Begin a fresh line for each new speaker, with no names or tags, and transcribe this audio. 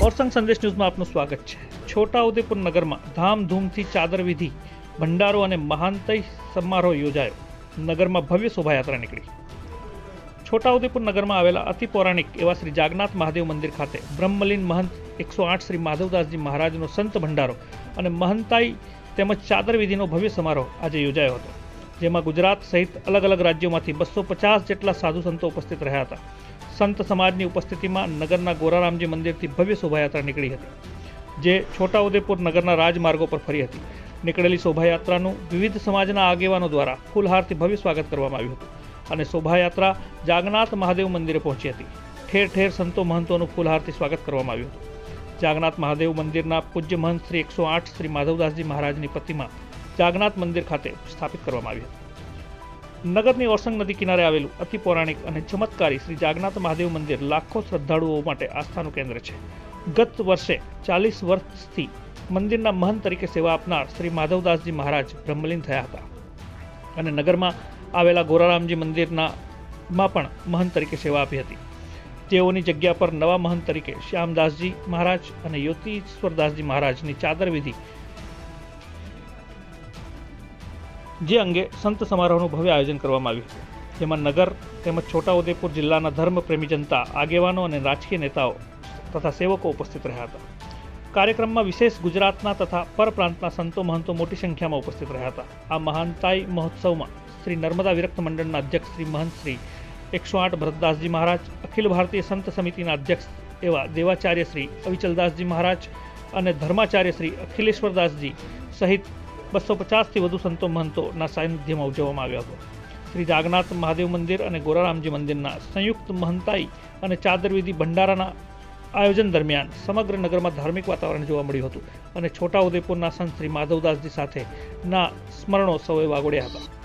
ઓરસંગ સંદેશ ન્યૂઝમાં આપનું સ્વાગત છે. છોટાઉદેપુર નગરમાં ધામધૂમથી ચાદર વિધિ, ભંડારો અને મહાનતય સમારોહ યોજાયો. નગરમાં ભવ્ય શોભાયાત્રા નીકળી. છોટાઉદેપુર નગરમાં આવેલા અતિ પૌરાણિક એવા શ્રી જાગનાથ મહાદેવ મંદિર ખાતે બ્રહ્મલીન મહંત એકસો આઠ શ્રી માધવદાસજી મહારાજનો સંત ભંડારો અને મહંતાઈ તેમજ ચાદર વિધિનો ભવ્ય સમારોહ આજે યોજાયો હતો. જેમાં ગુજરાત સહિત અલગ અલગ રાજ્યોમાંથી બસો પચાસ જેટલા સાધુ સંતો ઉપસ્થિત રહ્યા હતા. સંત સમાજની ઉપસ્થિતિમાં નગરના ગોરારામજી મંદિરથી ભવ્ય શોભાયાત્રા નીકળી હતી, જે છોટાઉદેપુર નગરના રાજમાર્ગો પર ફરી હતી. નીકળેલી શોભાયાત્રાનું વિવિધ સમાજના આગેવાનો દ્વારા ફૂલહારથી ભવ્ય સ્વાગત કરવામાં આવ્યું હતું અને શોભાયાત્રા જાગનાથ મહાદેવ મંદિરે પહોંચી હતી. ઠેર ઠેર સંતો મહંતોનું ફૂલહારથી સ્વાગત કરવામાં આવ્યું હતું. જાગનાથ મહાદેવ મંદિરના પૂજ્ય મહંત શ્રી એકસો આઠ શ્રી માધવદાસજી મહારાજની પ્રતિમા જાગનાથ મંદિર ખાતે સ્થાપિત કરવામાં આવી હતી. નગરની ઓરસંગ નદી કિનારે આવેલું અતિ પૌરાણિક અને ચમત્કારી શ્રી જાગનાથ મહાદેવ મંદિર લાખો શ્રદ્ધાળુઓ માટે આસ્થાનું કેન્દ્ર છે. ગત વર્ષે ચાલીસ વર્ષથી મંદિરના મહંત તરીકે સેવા આપનાર શ્રી માધવદાસજી મહારાજ બ્રહ્મલીન થયા હતા. અને નગરમાં આવેલા ગોરારામજી મંદિરના માં પણ મહંત તરીકે સેવા આપી હતી. તેઓની જગ્યા પર નવા મહંત તરીકે શ્યામદાસજી મહારાજ અને યોતીશ્વરદાસજી મહારાજની ચાદર વિધિ જે અંગે સંત સમારોહનું ભવ્ય આયોજન કરવામાં આવ્યું હતું. જેમાં નગર તેમજ છોટાઉદેપુર જિલ્લાના ધર્મપ્રેમી જનતા, આગેવાનો અને રાજકીય નેતાઓ તથા સેવકો ઉપસ્થિત રહ્યા હતા. કાર્યક્રમમાં વિશેષ ગુજરાતના તથા પરપ્રાંતના સંતો મહંતો મોટી સંખ્યામાં ઉપસ્થિત રહ્યા હતા. આ મહાનતાઈ મહોત્સવમાં શ્રી નર્મદા વિરક્ત મંડળના અધ્યક્ષ શ્રી મહંત શ્રી, એકસો આઠ ભરતદાસજી મહારાજ, અખિલ ભારતીય સંત સમિતિના અધ્યક્ષ એવા દેવાચાર્ય શ્રી અવિચલદાસજી મહારાજ અને ધર્માચાર્ય શ્રી અખિલેશ્વરદાસજી સહિત બસો પચાસથી વધુ સંતો મહંતોના સાનિધ્યમાં ઉજવવામાં આવ્યો હતો. શ્રી જાગનાથ મહાદેવ મંદિર અને ગોરારામજી મંદિરના સંયુક્ત મહંતાઈ અને ચાદરવિધિ ભંડારાના આયોજન દરમિયાન સમગ્ર નગરમાં ધાર્મિક વાતાવરણ જોવા મળ્યું હતું અને છોટાઉદેપુરના સંત શ્રી માધવદાસજી સાથેના સ્મરણો સૌએ વાગોડ્યા હતા.